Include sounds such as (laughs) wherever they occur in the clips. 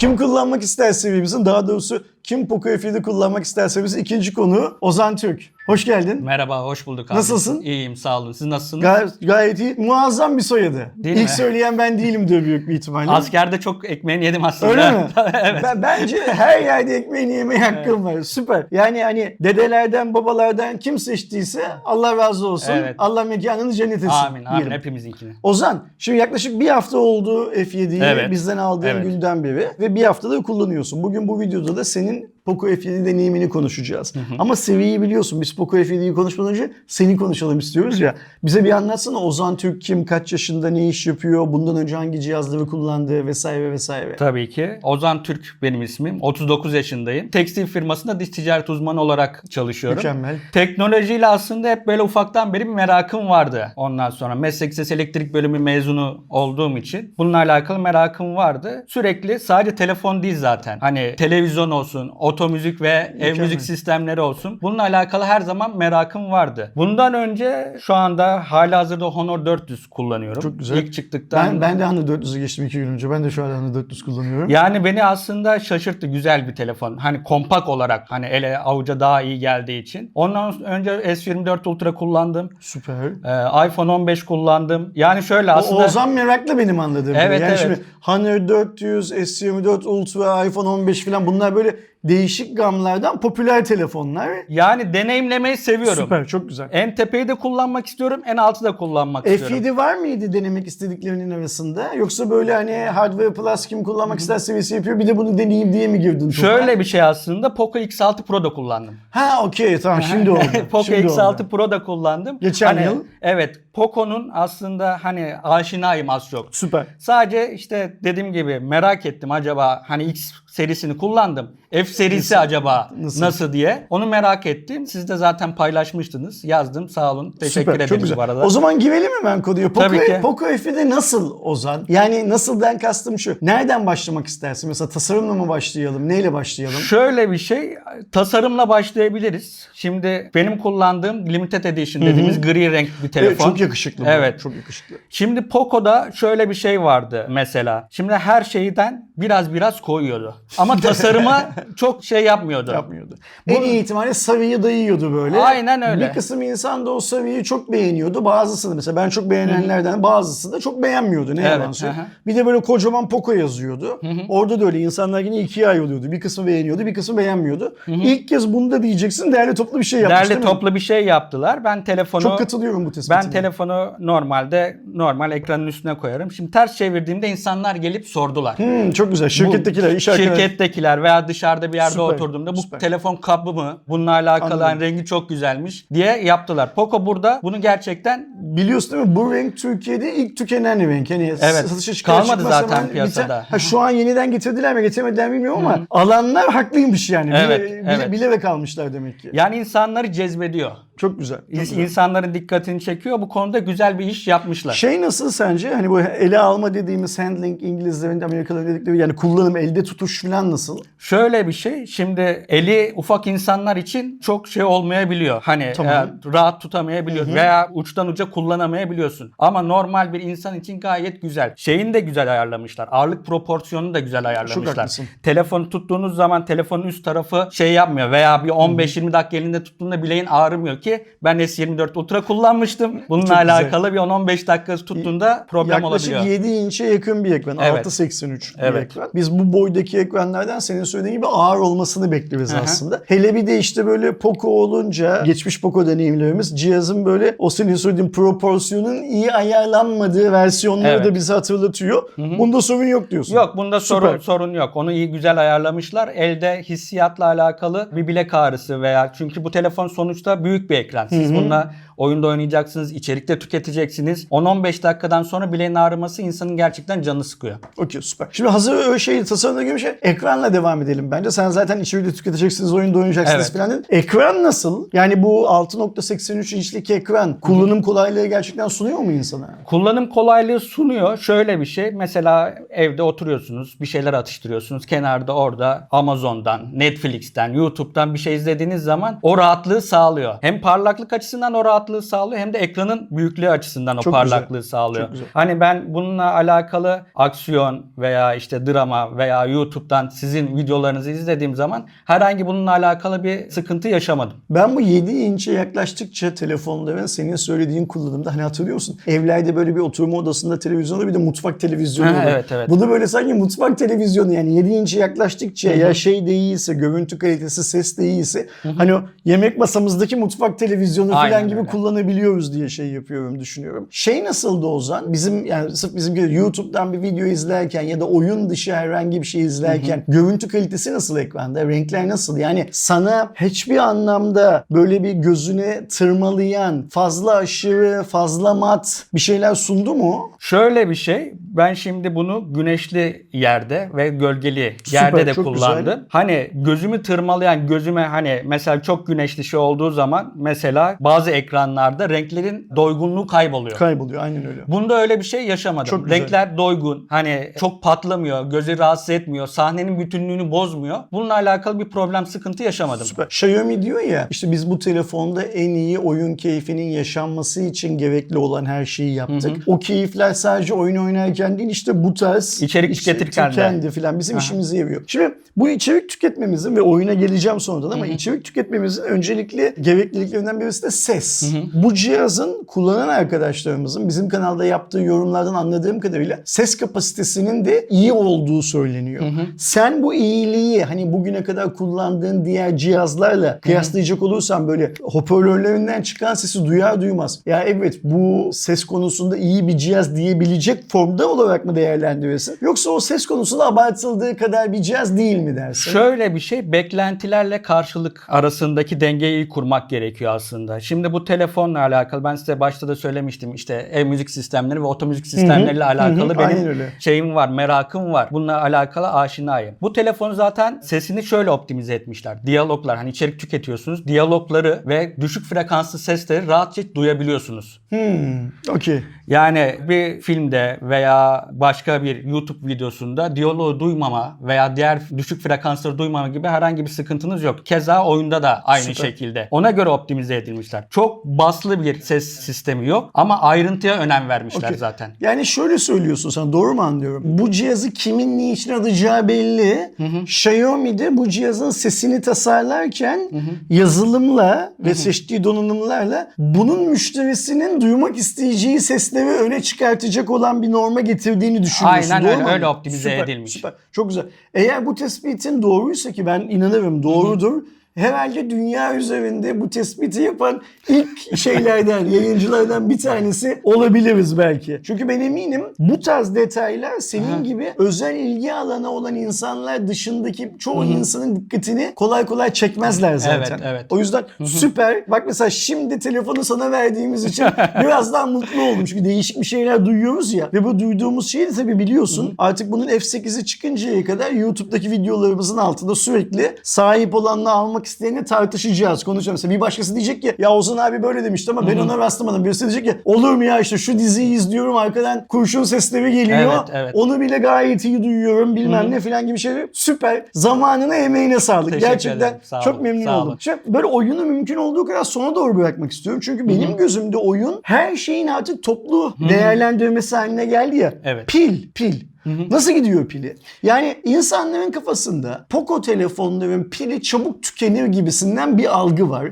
Kim kullanmak ister seviyemizin daha doğrusu kim Poco F7 kullanmak ister seviyemizin ikinci konu Ozan Türk. Hoş geldin. Merhaba, hoş bulduk abi. Nasılsın? İyiyim, sağ olun. Siz nasılsınız? Gayet, gayet iyi. Muazzam bir soyadı. Değil İlk mi? söyleyen ben değilim diyor büyük bir ihtimalle. Askerde çok ekmeğini yedim aslında. Öyle mi? (laughs) evet. Ben, bence her yerde ekmeğini yemeye hakkım var. Süper. Yani hani dedelerden, babalardan kim seçtiyse Allah razı olsun. Evet. Allah mekanını cennet etsin. Amin, amin. diyelim. Hepimizinkini. Ozan, şimdi yaklaşık bir hafta oldu F7'yi Evet. bizden aldığın Evet. günden beri ve bir haftada kullanıyorsun. Bugün bu videoda da senin in Poco F7 deneyimini konuşacağız. Ama seviyeyi biliyorsun. Biz Poco F7'yi konuşmadan önce seni konuşalım istiyoruz ya. Bize bir anlatsana Ozan Türk kim, kaç yaşında, ne iş yapıyor, bundan önce hangi cihazları kullandı vesaire vesaire. Tabii ki. Ozan Türk benim ismim. 39 yaşındayım. Tekstil firmasında dış ticaret uzmanı olarak çalışıyorum. Mükemmel. Teknolojiyle aslında hep böyle ufaktan beri bir merakım vardı. Ondan sonra meslek lisesi elektrik bölümü mezunu olduğum için bununla alakalı merakım vardı. Sürekli sadece telefon değil zaten. Hani televizyon olsun, otomüzik ve ev Mükemmel. müzik sistemleri olsun. Bununla alakalı her zaman merakım vardı. Bundan önce şu anda halihazırda Honor 400 kullanıyorum. Çok güzel. İlk çıktıktan Ben, ben de Honor 400'ü geçtim iki gün önce. Ben de şu an Honor 400 kullanıyorum. yani beni aslında şaşırttı güzel bir telefon. Hani kompak olarak hani ele avuca daha iyi geldiği için. Ondan önce S24 Ultra kullandım. Süper. Ee, iPhone 15 kullandım. Yani şöyle O aslında Ozan meraklı benim anladığım. Evet, gibi. yani evet. şimdi Honor 400, S24 Ultra, iPhone 15 falan bunlar böyle değişik gamlardan popüler telefonlar. yani deneyimlemeyi seviyorum. Süper, çok güzel. En tepeyi de kullanmak istiyorum, en altı da kullanmak istiyorum. F7 var mıydı denemek istediklerinin arasında? Yoksa böyle hani Hardware Plus kim kullanmak ister seviyesi yapıyor bir de bunu deneyeyim diye mi girdin? topa? Şöyle bir şey aslında Poco X6 Pro da kullandım. Ha okey tamam şimdi (laughs) oldu. Poco Şimdi X6 oldu. Pro da kullandım. Geçen Hani, yıl. Evet. Poco'nun aslında hani aşinayım az çok. Süper. Sadece işte dediğim gibi merak ettim acaba hani X serisini kullandım. F serisi acaba Nasıl? nasıl? diye. Onu merak ettim. Siz de zaten paylaşmıştınız. Yazdım. Sağ olun. Teşekkür Süper, ederim çok güzel. bu arada. O zaman girelim mi ben konuya? Poco, Tabii ki. Poco F7 nasıl Ozan? Yani nasıldan kastım şu. Nereden başlamak istersin? Mesela tasarımla mı başlayalım? Neyle başlayalım? Şöyle bir şey, tasarımla başlayabiliriz. Şimdi benim kullandığım Limited Edition dediğimiz gri renk bir telefon. Evet, çok yakışıklı. bu. Evet. Çok yakışıklı. Şimdi Poco'da şöyle bir şey vardı mesela. Şimdi her şeyden biraz biraz koyuyordu. Ama (laughs) tasarıma çok şey yapmıyordu. Yapmıyordu. En iyi ihtimalle Savi'yi dayıyordu böyle. Aynen öyle. Bir kısım insan da o Savi'yi çok beğeniyordu. Bazısı da mesela ben çok beğenenlerden bazısı da çok beğenmiyordu. Ne Evet, yalan söyleyeyim. Bir de böyle kocaman Poco yazıyordu. Orada da öyle insanlar yine ikiye ayrılıyordu. Bir kısmı beğeniyordu, bir kısmı beğenmiyordu. İlk kez bunu da diyeceksin değerli toplu bir şey yapmış mi? toplu bir şey yaptılar. Ben telefonu Çok katılıyorum bu tespitine. ben telefonu normalde normal ekranın üstüne koyarım. Şimdi ters çevirdiğimde insanlar gelip sordular. Hmm, çok güzel. Bu Şirkettekiler, iş arkadaşları. Şirkettekiler veya dışarıda bir yerde Süper, oturduğumda bu süper. telefon kabı mı? Bununla alakalı Anladım. hani rengi çok güzelmiş diye yaptılar. Poco burada bunu gerçekten Biliyorsun değil mi? Bu renk Türkiye'de ilk tükenen renk. Hani Evet. satışa çıkar Kalmadı çıkmaz zaten hemen piyasada. biter. Ha, şu an yeniden getirdiler mi getirmediler mi bilmiyorum ama alanlar haklıymış yani. Evet, bile, evet. Bile, bilerek almışlar demek ki. yani insanları cezbediyor. Çok güzel. Çok güzel. İnsanların dikkatini çekiyor. Bu konuda güzel bir iş yapmışlar. Şey nasıl sence? Hani bu ele alma dediğimiz handling İngilizlerin Amerikalıların dedikleri yani kullanım elde tutuş falan nasıl? Şöyle bir şey. Şimdi eli ufak insanlar için çok şey olmayabiliyor. Hani Tamam. e, rahat tutamayabiliyor veya uçtan uca kullanamayabiliyorsun. Ama normal bir insan için gayet güzel. Şeyini de güzel ayarlamışlar. Ağırlık proporsiyonunu da güzel ayarlamışlar. haklısın. Telefonu tuttuğunuz zaman telefonun üst tarafı şey yapmıyor veya bir 15-20 dakika elinde tuttuğunda bileğin ağrımıyor ki ben S24 Ultra kullanmıştım. Bununla Çok güzel. alakalı bir 10-15 dakika tuttuğunda problem Yaklaşık olabiliyor. 7 inçe yakın bir ekran. Evet. 6.83 bir Evet. ekran. Biz bu boydaki ekranlardan senin söylediğin gibi ağır olmasını bekliyoruz Hı hı. aslında. Hele bir de işte böyle Poco olunca geçmiş Poco deneyimlerimiz cihazın böyle o senin söylediğin proporsiyonun iyi ayarlanmadığı versiyonları Evet. da bize hatırlatıyor. Bunda sorun yok diyorsun. Yok bunda Süper. sorun sorun yok. Onu iyi güzel ayarlamışlar. Elde hissiyatla alakalı bir bilek ağrısı veya çünkü bu telefon sonuçta büyük bir ekran. Siz bununla oyunda oynayacaksınız, içerikte tüketeceksiniz. 10-15 dakikadan sonra bileğin ağrıması insanın gerçekten canını sıkıyor. Okey süper. Şimdi hazır öyle şey tasarımda gibi şey. Ekranla devam edelim bence. Sen zaten içeride tüketeceksiniz, oyunda oynayacaksınız Evet. falan dedin. Ekran nasıl? Yani bu 6.83 inçlik ekran kullanım kolaylığı gerçekten sunuyor mu insana? Kullanım kolaylığı sunuyor. Şöyle bir şey. Mesela evde oturuyorsunuz. Bir şeyler atıştırıyorsunuz. Kenarda orada Amazon'dan, Netflix'ten, YouTube'dan bir şey izlediğiniz zaman o rahatlığı sağlıyor. Hem parlaklık açısından o rahatlığı parlaklığı sağlıyor hem de ekranın büyüklüğü açısından o Çok parlaklığı güzel. sağlıyor. Çok güzel. Hani ben bununla alakalı aksiyon veya işte drama veya YouTube'dan sizin videolarınızı izlediğim zaman herhangi bununla alakalı bir sıkıntı yaşamadım. Ben bu 7 inçe yaklaştıkça telefonların senin söylediğin kullanımda hani hatırlıyor musun? Evlerde böyle bir oturma odasında televizyonda bir de mutfak televizyonu olur. evet, evet. Bu da böyle sanki mutfak televizyonu yani 7 inçe yaklaştıkça ya şey de iyiyse, görüntü kalitesi, ses de iyiyse hani o yemek masamızdaki mutfak televizyonu falan Aynen gibi öyle. Kullanabiliyoruz diye şey yapıyorum düşünüyorum. Şey nasıldı Ozan? Bizim yani sırf bizim gibi YouTube'dan bir video izlerken ya da oyun dışı herhangi bir şey izlerken görüntü kalitesi nasıl ekranda? Renkler nasıl? Yani sana hiçbir anlamda böyle bir gözüne tırmalayan, fazla aşırı, fazla mat bir şeyler sundu mu? Şöyle bir şey, ben şimdi bunu güneşli yerde ve gölgeli Süper, yerde de kullandım. güzel. Hani gözümü tırmalayan, gözüme hani mesela çok güneşli şey olduğu zaman mesela bazı ekranlarda renklerin doygunluğu kayboluyor. Kayboluyor aynen öyle. Bunda öyle bir şey yaşamadım. Çok güzel. Renkler doygun. Hani çok patlamıyor, gözü rahatsız etmiyor, sahnenin bütünlüğünü bozmuyor. Bununla alakalı bir problem, sıkıntı yaşamadım. Süper. Xiaomi diyor ya işte biz bu telefonda en iyi oyun keyfinin yaşanması için gerekli olan her şeyi yaptık. O keyifler sadece oyun oynarken değil işte bu tarz İçerik tüketirken de. falan bizim işimize yarıyor. Şimdi bu içerik tüketmemizin ve oyuna geleceğim sonradan ama içerik tüketmemizin öncelikli gerekliliklerinden birisi de ses. Bu cihazın kullanan arkadaşlarımızın bizim kanalda yaptığı yorumlardan anladığım kadarıyla ses kapasitesinin de iyi olduğu söyleniyor. Sen bu iyiliği hani bugüne kadar kullandığın diğer cihazlarla kıyaslayacak olursan böyle hoparlörlerinden çıkan sesi duyar duymaz. Ya evet bu ses konusunda iyi bir cihaz diyebilecek formda olarak mı değerlendirirsin? Yoksa o ses konusunda abartıldığı kadar bir cihaz değil mi dersin? Şöyle bir şey beklentilerle karşılık arasındaki dengeyi kurmak gerekiyor aslında. Şimdi bu telefonla alakalı ben size başta da söylemiştim işte ev müzik sistemleri ve otomüzik sistemleriyle alakalı Aynen benim şeyim var, merakım var. Bununla alakalı aşinayım. Bu telefonu zaten sesini şöyle optimize etmişler. Diyaloglar hani içerik tüketiyorsunuz. Diyalogları ve düşük frekanslı sesleri rahatça duyabiliyorsunuz. Hmm, okey. Yani bir filmde veya başka bir YouTube videosunda diyaloğu duymama veya diğer düşük frekansları duymama gibi herhangi bir sıkıntınız yok. Keza oyunda da aynı Süper. şekilde. Ona göre optimize edilmişler. Çok baslı bir ses sistemi yok ama ayrıntıya önem vermişler Okey. zaten. Yani şöyle söylüyorsun sen doğru mu anlıyorum? Bu cihazı kimin ne için alacağı belli. Xiaomi de bu cihazın sesini tasarlarken yazılımla ve seçtiği donanımlarla bunun müşterisinin duymak isteyeceği sesleri öne çıkartacak olan bir norma getirdiğini düşünüyorsun. Aynen doğru öyle, mu? öyle optimize Süper, edilmiş. Süper. Çok güzel. Eğer bu tespitin doğruysa ki ben inanırım doğrudur. Herhalde dünya üzerinde bu tespiti yapan ilk şeylerden, (laughs) yayıncılardan bir tanesi olabiliriz belki. Çünkü ben eminim bu tarz detaylar senin gibi özel ilgi alanı olan insanlar dışındaki çoğu insanın dikkatini kolay kolay çekmezler zaten. Evet, evet. O yüzden süper. Bak mesela şimdi telefonu sana verdiğimiz için (laughs) biraz daha mutlu oldum. Çünkü değişik bir şeyler duyuyoruz ya. Ve bu duyduğumuz şeyi de tabii biliyorsun. Artık bunun F8'i çıkıncaya kadar YouTube'daki videolarımızın altında sürekli sahip olanla almak isteyeni tartışacağız. Konuşacağız. Mesela bir başkası diyecek ki ya Ozan abi böyle demişti ama ben ona rastlamadım. Birisi diyecek ki olur mu ya işte şu diziyi izliyorum arkadan kurşun sesleri geliyor. Evet, evet. Onu bile gayet iyi duyuyorum bilmem ne filan gibi şeyler. Süper. Zamanına emeğine sağlık. Teşekkür Gerçekten ederim. Sağ çok olun, memnun sağ oldum. Şimdi böyle oyunu mümkün olduğu kadar sona doğru bırakmak istiyorum. Çünkü benim gözümde oyun her şeyin artık toplu değerlendirmesi haline geldi ya. Evet. Pil, pil. Nasıl gidiyor pili? Yani insanların kafasında Poco telefonların pili çabuk tükenir gibisinden bir algı var.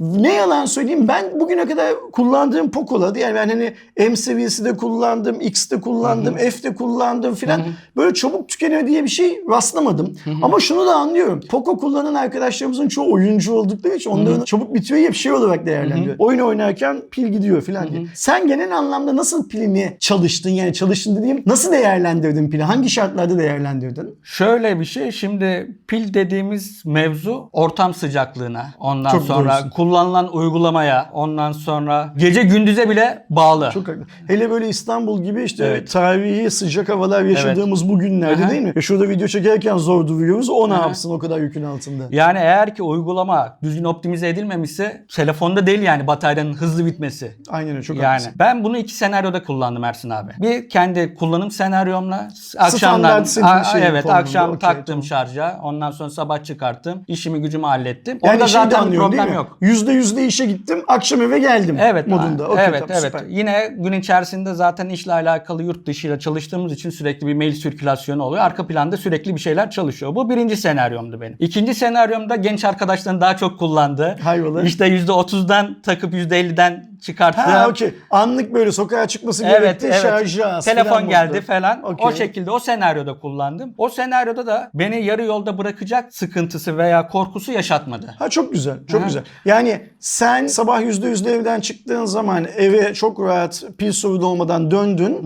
Ne yalan söyleyeyim ben bugüne kadar kullandığım Poco'larda yani ben hani M seviyesi de kullandım, X de kullandım, F de kullandım filan. Böyle çabuk tükeniyor diye bir şey rastlamadım. Ama şunu da anlıyorum. Poco kullanan arkadaşlarımızın çoğu oyuncu oldukları için onların çabuk bitiyor ya bir şey olarak değerlendiriyor. Oyun oynarken pil gidiyor filan diye. Sen genel anlamda nasıl pilini çalıştın? Yani çalıştın dediğim nasıl değerlendirdin pili? Hangi şartlarda değerlendirdin? Şöyle bir şey şimdi pil dediğimiz mevzu ortam sıcaklığına ondan Çok sonra doğrusun. kullanılan uygulamaya ondan sonra gece gündüze bile bağlı. Çok haklı. Hele böyle İstanbul gibi işte Evet. tarihi sıcak havalar yaşadığımız bu günlerde Aha. değil mi? E şurada video çekerken zor duruyoruz. O ne Aha. yapsın o kadar yükün altında? Yani eğer ki uygulama düzgün optimize edilmemişse telefonda değil yani bataryanın hızlı bitmesi. Aynen öyle çok Yani haklısın. ben bunu iki senaryoda kullandım Ersin abi. Bir kendi kullanım senaryomla sonra akşamdan A- şeyin evet akşam okey, taktım tamam. şarja. Ondan sonra sabah çıkarttım. İşimi gücümü hallettim. Yani Orada şey zaten anlıyorum problem yok. Yüzde yüzde işe gittim, akşam eve geldim Evet, modunda. Okey, evet, tamam, evet. süper. Yine gün içerisinde zaten işle alakalı yurt dışıyla çalıştığımız için sürekli bir mail sirkülasyonu oluyor. Arka planda sürekli bir şeyler çalışıyor. Bu birinci senaryomdu benim. İkinci senaryomda genç arkadaşların daha çok kullandığı. Hayrola? İşte %30'dan takıp %50'den çıkarttığım. Ha okey. Anlık böyle sokağa çıkması Evet, gerekti. evet. Şarjı az Telefon falan geldi bozdu. falan. O Okey. şekilde o senaryoda kullandım. O senaryoda da beni yarı yolda bırakacak sıkıntısı veya korkusu yaşatmadı. Ha çok güzel, çok Aha. güzel. Yani sen sabah yüzde yüzde evden çıktığın zaman eve çok rahat pil sorunu olmadan döndün.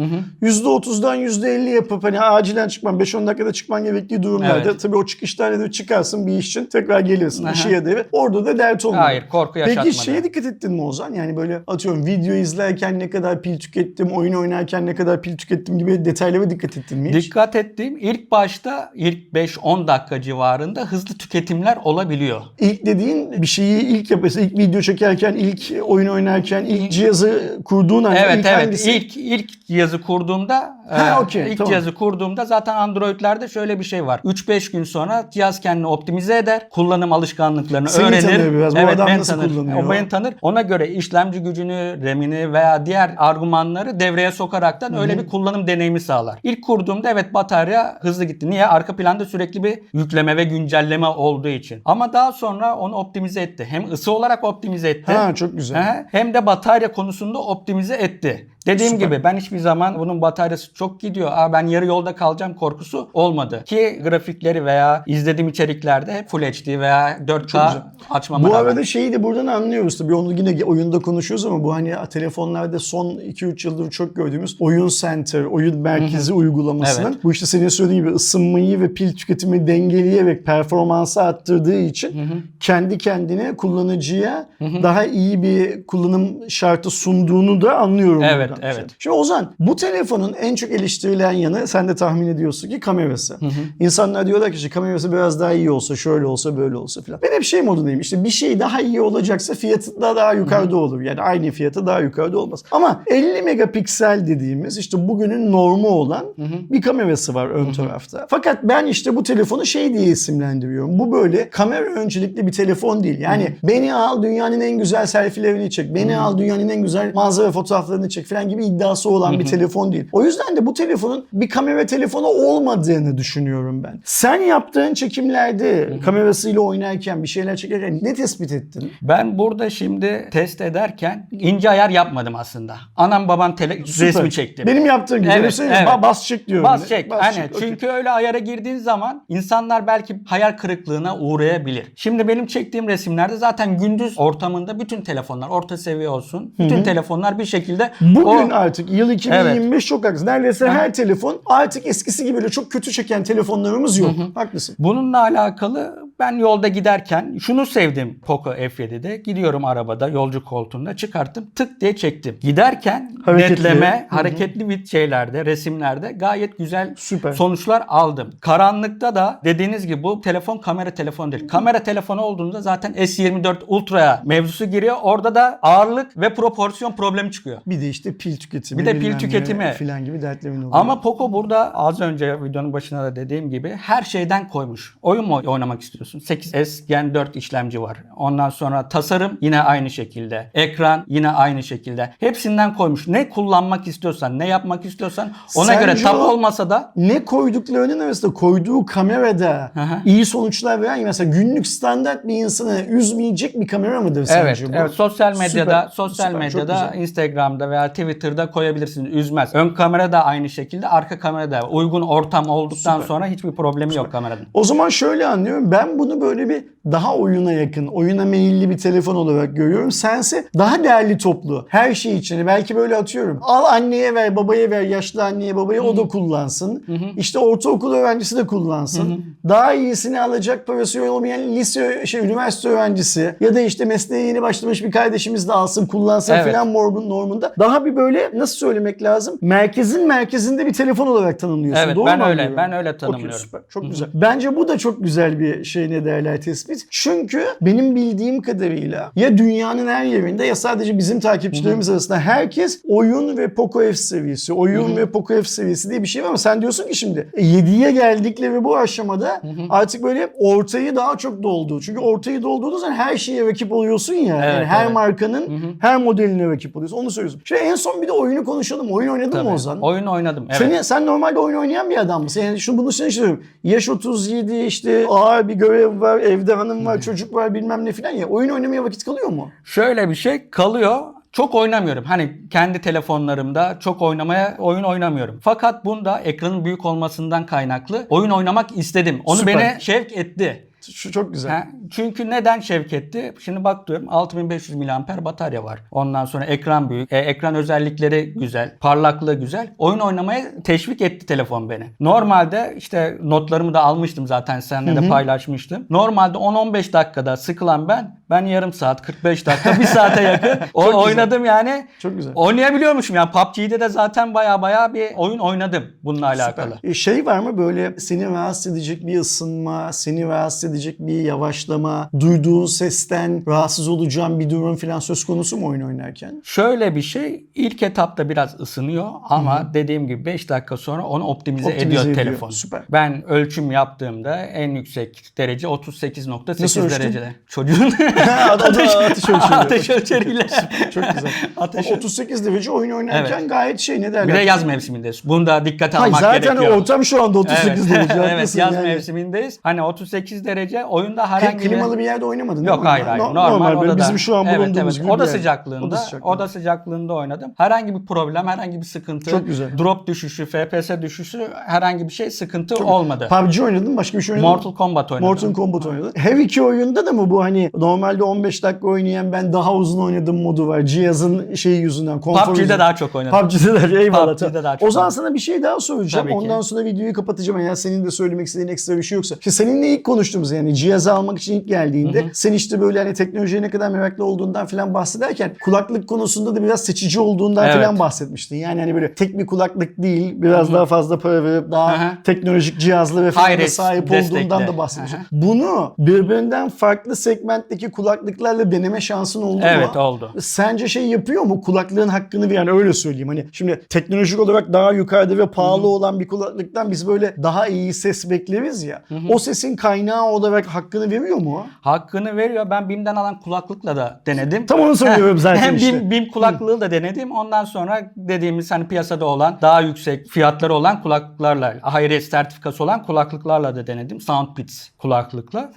Yüzde otuzdan yüzde elli yapıp hani acilen çıkman, 5-10 dakikada çıkman gerektiği durumlarda Evet. tabii o çıkıştan da çıkarsın bir iş için tekrar gelirsin işe ya da eve. Orada da dert olmuyor. Hayır, korku yaşatmadı. Peki şeye dikkat ettin mi Ozan? Yani böyle atıyorum video izlerken ne kadar pil tükettim, oyun oynarken ne kadar pil tükettim gibi detaylara dikkat ettin mi hiç? Dikkat ettiğim ilk başta ilk 5-10 dakika civarında hızlı tüketimler olabiliyor. İlk dediğin bir şeyi ilk yapıyorsun. ilk video çekerken, ilk oyun oynarken, ilk cihazı kurduğun an Evet ilk evet hangisi? ilk ilk cihazı kurduğumda Ha, e, okey, ilk tamam. cihazı kurduğumda zaten Android'lerde şöyle bir şey var. 3-5 gün sonra cihaz kendini optimize eder. Kullanım alışkanlıklarını Seni öğrenir. tanıyor biraz. Bu adam beni nasıl tanır. kullanıyor? O beni tanır. Ona göre işlemci gücünü, RAM'ini veya diğer argümanları devreye sokaraktan öyle bir kullanım deneyimi sağlar. İlk kurduğumda evet batarya hızlı gitti. Niye? Arka planda sürekli bir yükleme ve güncelleme olduğu için. Ama daha sonra onu optimize etti. Hem ısı olarak optimize etti. Ha çok güzel. He, Hem de batarya konusunda optimize etti. Dediğim Süper. gibi ben hiçbir zaman bunun bataryası çok gidiyor. Aa ben yarı yolda kalacağım korkusu olmadı. Ki grafikleri veya izlediğim içeriklerde hep Full HD veya 4K güzel. açmama Bu rağmen. arada şeyi de buradan anlıyoruz tabii onu yine oyunda konuşuyoruz ama bu hani telefonlarda son 2-3 yıldır çok gördüğümüz oyun center, oyun merkezi uygulamasının Evet. bu işte senin söylediğin gibi ısınmayı ve pil tüketimi dengeleyerek performansı arttırdığı için kendi kendine kullanıcıya daha iyi bir kullanım şartı sunduğunu da anlıyorum. Evet, buradan. evet. Şimdi Ozan bu telefonun en çok eleştirilen yanı sen de tahmin ediyorsun ki kamerası. İnsanlar diyorlar ki işte kamerası biraz daha iyi olsa şöyle olsa böyle olsa falan. Ben hep şey modundayım işte bir şey daha iyi olacaksa fiyatı da daha yukarıda olur. Yani aynı fiyatı daha yukarıda olmaz. Ama 50 megapiksel dediğimiz işte bugünün normu olan bir kamerası var ön tarafta. Fakat ben işte bu telefonu şey diye isimlendiriyorum. Bu böyle kamera öncelikli bir telefon değil. Yani beni al dünyanın en güzel selfielerini çek. Beni al dünyanın en güzel manzara fotoğraflarını çek falan gibi iddiası olan bir telefon değil. O yüzden de bu telefonun bir kamera telefonu olmadığını düşünüyorum ben. Sen yaptığın çekimlerde kamerasıyla oynarken bir şeyler çekerken ne tespit ettin? Ben burada şimdi test ederken ince ayar yapmadım aslında. Anam babam tele- Süper. resmi çektim. Benim yaptığım gibi. Evet, Benim söyleyeyim, evet. ba- bas çek diyorum. Bas çek. Bas Hani çek, okey. çünkü öyle ayara girdiğin zaman insanlar belki hayal kırıklığına uğrayabilir. Şimdi benim çektiğim resimlerde zaten gündüz ortamında bütün telefonlar orta seviye olsun. Bütün telefonlar bir şekilde Bugün o artık yıl 2025 çok haklısın. Neredeyse her telefon artık eskisi gibi çok kötü çeken telefonlarımız yok. Haklısın. Bununla alakalı ben yolda giderken şunu sevdim Poco F7'de. Gidiyorum arabada yolcu koltuğunda çıkarttım tık diye çektim. Giderken Hareketli. netleme, hareketli bir şeylerde, resimlerde gayet güzel Süper. sonuçlar aldım. Karanlıkta da dediğiniz gibi bu telefon kamera telefonu değil. Kamera telefonu olduğunda zaten S24 Ultra'ya mevzusu giriyor. Orada da ağırlık ve proporsiyon problemi çıkıyor. Bir de işte pil tüketimi. Bir de pil tüketimi. Filan gibi dertlerin oluyor. Ama Poco burada az önce videonun başında da dediğim gibi her şeyden koymuş. Oyun mu oynamak istiyorsun? 8S Gen 4 işlemci var. Ondan sonra tasarım yine aynı şekilde. Ekran yine aynı şekilde. Hepsinden koymuş. Ne kullanmak istiyorsan, ne yapmak istiyorsan ona Sence göre tab o- olmasa da ne koyduklarının arasında koyduğu kamerada hı. iyi sonuçlar veren mesela günlük standart bir insanı üzmeyecek bir kamera mıdır sence Evet, bu? evet sosyal medyada, Süper, sosyal süper, medyada. Instagram'da veya Twitter'da koyabilirsiniz. Üzmez. Ön kamera da aynı şekilde, arka kamera da uygun ortam olduktan Süper. sonra hiçbir problemi yok kameranın. O zaman şöyle anlıyorum. Ben bunu böyle bir daha oyuna yakın, oyuna meyilli bir telefon olarak görüyorum. Sense daha değerli toplu. Her şey için. Belki böyle atıyorum. Al anneye ver, babaya ver, yaşlı anneye babaya o da kullansın. İşte ortaokul öğrencisi de kullansın. Daha iyisini alacak parası olmayan lise, şey, üniversite öğrencisi ya da işte mesleğe yeni başlamış bir kardeşimiz de alsın, kullansın Evet. filan normun- normunda. Daha bir böyle nasıl söylemek lazım? Merkezin merkezinde bir telefon olarak tanımlıyorsun. Evet, Doğru ben mu öyle, anlıyorum? ben öyle tanımlıyorum. süper. Çok güzel. Bence bu da çok güzel bir şey şey ne derler tespit. Çünkü benim bildiğim kadarıyla ya dünyanın her yerinde ya sadece bizim takipçilerimiz arasında herkes oyun ve Poco F seviyesi, oyun ve Poco F seviyesi diye bir şey var ama sen diyorsun ki şimdi 7'ye geldikleri bu aşamada artık böyle ortayı daha çok doldu. Çünkü ortayı doldurduğun zaman her şeye rakip oluyorsun ya. Evet, yani her evet. markanın her modeline rakip oluyorsun. Onu söylüyorsun. Şimdi en son bir de oyunu konuşalım. Oyun oynadın Tabii. mı Ozan? Oyun oynadım. Evet. Seni, sen normalde oyun oynayan bir adam mısın? Yani şunu bunu sana istiyorum. Yaş 37 işte ağır bir görev var, evde hanım var, çocuk var bilmem ne filan ya. Oyun oynamaya vakit kalıyor mu? Şöyle bir şey kalıyor. Çok oynamıyorum. Hani kendi telefonlarımda çok oynamaya oyun oynamıyorum. Fakat bunda ekranın büyük olmasından kaynaklı oyun oynamak istedim. Onu Süper. beni şevk etti. Şu çok güzel. Ha, çünkü neden şevk etti? Şimdi bak diyorum 6500 mAh batarya var. Ondan sonra ekran büyük. e, ekran özellikleri güzel. Parlaklığı güzel. Oyun oynamaya teşvik etti telefon beni. Normalde işte notlarımı da almıştım zaten seninle de paylaşmıştım. Normalde 10-15 dakikada sıkılan ben ben yarım saat 45 dakika bir saate yakın (laughs) o, güzel. oynadım yani. Çok güzel. Oynayabiliyormuşum yani PUBG'de de zaten baya baya bir oyun oynadım bununla alakalı. E, Şey var mı böyle seni rahatsız edecek bir ısınma, seni rahatsız edecek bir yavaşlama, duyduğun sesten rahatsız olacağın bir durum falan söz konusu mu oyun oynarken? Şöyle bir şey ilk etapta biraz ısınıyor ama dediğim gibi 5 dakika sonra onu optimize, Optimize ediyor, ediyor. telefon. Süper. Ben ölçüm yaptığımda en yüksek derece 38.8 Nasıl ölçtün? derecede. Çocuğun (laughs) da ateş ölçüyor. (laughs) ateş ölçeriyle. Çok güzel. (laughs) Ateş Ama 38 derece oyun oynarken Evet. gayet şey ne derler? Bir de yaz mevsimindeyiz. Bunu da dikkate Hayır, almak zaten gerekiyor. ortam şu anda 38 evet. derece. evet yaz yani. mevsimindeyiz. Hani 38 derece oyunda Pek herhangi bir... klimalı bir yerde oynamadın Yok hayır hayır. No- normal, böyle odada. bizim şu an evet, bulunduğumuz evet. gibi Oda sıcaklığında, Oda sıcaklığında. oda sıcaklığında oynadım. Herhangi bir problem, herhangi bir sıkıntı, Çok güzel. drop düşüşü, FPS düşüşü herhangi bir şey sıkıntı olmadı. PUBG oynadın başka bir şey oynadın mı? Mortal Kombat oynadım. Mortal Kombat oynadın. Her iki oyunda da mı bu hani normalde 15 dakika oynayan ben daha uzun oynadım modu var. Cihazın şeyi yüzünden. PUBG'de yüzünden. daha çok oynadım. PUBG'de de eyvallah. PUBG'de daha çok o zaman oynadım. sana bir şey daha soracağım. Tabii ki. Ondan sonra videoyu kapatacağım. Eğer senin de söylemek istediğin ekstra bir şey yoksa. Şimdi seninle ilk konuştuğumuz yani cihazı almak için ilk geldiğinde sen işte böyle hani teknolojiye ne kadar meraklı olduğundan falan bahsederken kulaklık konusunda da biraz seçici olduğundan Evet. falan bahsetmiştin. Yani hani böyle tek bir kulaklık değil biraz daha fazla para verip daha Hı hı. teknolojik cihazlı ve falan sahip destekli. olduğundan da bahsetmiştin. Bunu birbirinden farklı segmentteki kulaklıklarla deneme şansın oldu mu? Evet oldu. Sence şey yapıyor mu kulaklığın hakkını yani öyle söyleyeyim. Hani şimdi teknolojik olarak daha yukarıda ve pahalı olan bir kulaklıktan biz böyle daha iyi ses bekleriz ya. O sesin kaynağı olarak hakkını veriyor mu? Hakkını veriyor. Ben BİM'den alan kulaklıkla da denedim. Tam onu söylüyorum (laughs) zaten Hem işte. BİM, BİM kulaklığı da denedim. Ondan sonra dediğimiz hani piyasada olan daha yüksek fiyatları olan kulaklıklarla, Hi-Res sertifikası olan kulaklıklarla da denedim. Soundpeats kulaklıkla.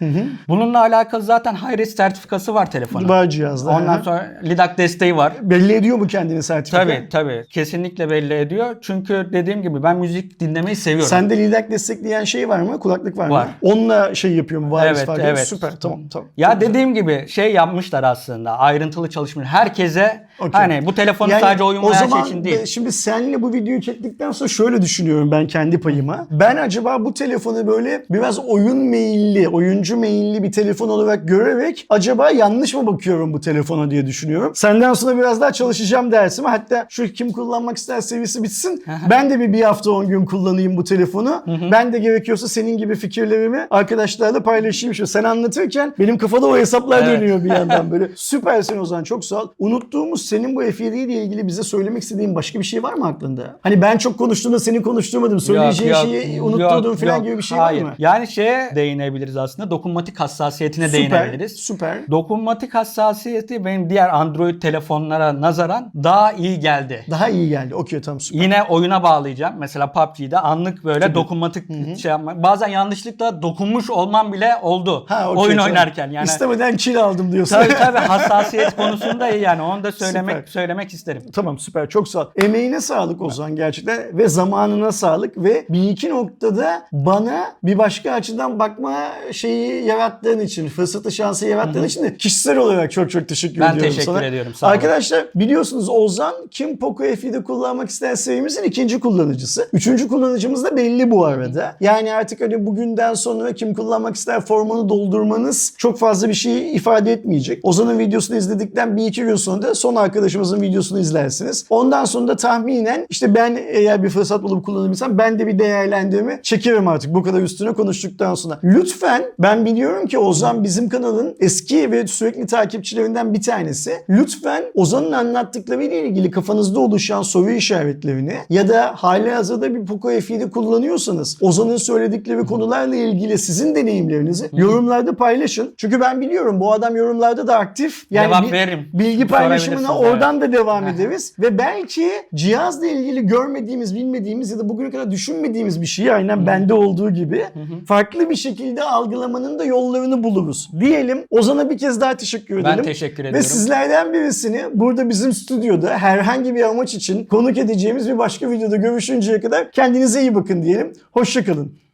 Bununla alakalı zaten Hi-Res sertifikası var telefonun. Var cihazda. Ondan Hı. sonra LIDAC desteği var. Belli ediyor mu kendini sertifika? Tabii tabii. Kesinlikle belli ediyor. Çünkü dediğim gibi ben müzik dinlemeyi seviyorum. Sende lidak destekleyen şey var mı? Kulaklık var, Var. mı? Onunla şey yapıyor mu? Wireless Evet, evet. Süper tamam tamam. Ya güzel. dediğim gibi şey yapmışlar aslında. Ayrıntılı çalışmış. Herkese Okey. hani bu telefonu Yani sadece oyun o zaman şey için değil. Şimdi seninle bu videoyu çektikten sonra şöyle düşünüyorum ben kendi payıma. Ben acaba bu telefonu böyle biraz oyun meyilli, oyuncu meyilli bir telefon olarak görerek acaba yanlış mı bakıyorum bu telefona diye düşünüyorum. Senden sonra biraz daha çalışacağım dersime. Hatta şu kim kullanmak ister seviyesi bitsin. ben de bir, bir hafta 10 gün kullanayım bu telefonu. ben de gerekiyorsa senin gibi fikirlerimi arkadaşlarla paylaşayım. Şu sen anlatırken benim kafada o hesaplar Evet. dönüyor bir yandan (laughs) böyle. Süpersin Ozan çok sağ ol. Unuttuğumuz senin bu F7 ile ilgili bize söylemek istediğin başka bir şey var mı aklında? Hani ben çok konuştuğumda seni konuşturmadım. Söyleyeceğin Yok, şeyi yok, falan yok. gibi bir şey Hayır. var mı? Yani şeye değinebiliriz aslında. Dokunmatik hassasiyetine Süper, değinebiliriz. süper. Dokunmatik hassasiyeti benim diğer Android telefonlara nazaran daha iyi geldi. Daha iyi geldi. Okey tamam süper. Yine oyuna bağlayacağım. Mesela PUBG'de anlık böyle dokunmatik şey yapma. Bazen yanlışlıkla dokunmuş olmam bile oldu. Ha, okey, oyun tamam. oynarken yani. İstemeden kill aldım diyorsun. Tabii tabii (laughs) hassasiyet konusunda iyi yani onu da söylemek Süper. söylemek isterim. Tamam süper çok sağ ol. Emeğine sağlık Ozan gerçekten ve zamanına sağlık ve bir iki noktada bana bir başka açıdan bakma şeyi yarattığın için, fırsatı şansı yarattığın için de kişisel olarak çok çok teşekkür Ben ediyorum teşekkür sana. ediyorum, sağ olun. Arkadaşlar biliyorsunuz Ozan Kim Poco F7 kullanmak ister serimizin ikinci kullanıcısı. Üçüncü kullanıcımız da belli bu arada. Yani artık hani bugünden sonra kim kullanmak ister formunu doldurmanız çok fazla bir şey ifade etmeyecek. Ozan'ın videosunu izledikten bir iki gün sonra da son arkadaşımızın videosunu izlersiniz. Ondan sonra da tahminen işte ben eğer bir fırsat bulup kullanabilsem ben de bir değerlendirme çekerim artık bu kadar üstüne konuştuktan sonra. Lütfen ben biliyorum ki Ozan bizim kanalın eski ve sürekli takipçilerinden bir tanesi. Lütfen Ozan'ın anlattıkları ile ilgili kafanızda oluşan soru işaretlerini ya da hali hazırda bir Poco F7 kullanıyorsanız Ozan'ın söyledikleri konularla ilgili sizin deneyimlerinizi yorumlarda paylaşın. Çünkü ben biliyorum bu adam yorumlarda da aktif. Cevap bi- veririm. Bilgi paylaşımına Oradan da devam ederiz. Ve belki cihazla ilgili görmediğimiz, bilmediğimiz ya da bugüne kadar düşünmediğimiz bir şeyi aynen bende olduğu gibi farklı bir şekilde algılamanın da yollarını buluruz. Diyelim Ozan'a bir kez daha teşekkür edelim. Ben teşekkür Ve ediyorum. sizlerden birisini burada bizim stüdyoda herhangi bir amaç için konuk edeceğimiz bir başka videoda görüşünceye kadar kendinize iyi bakın diyelim. Hoşçakalın.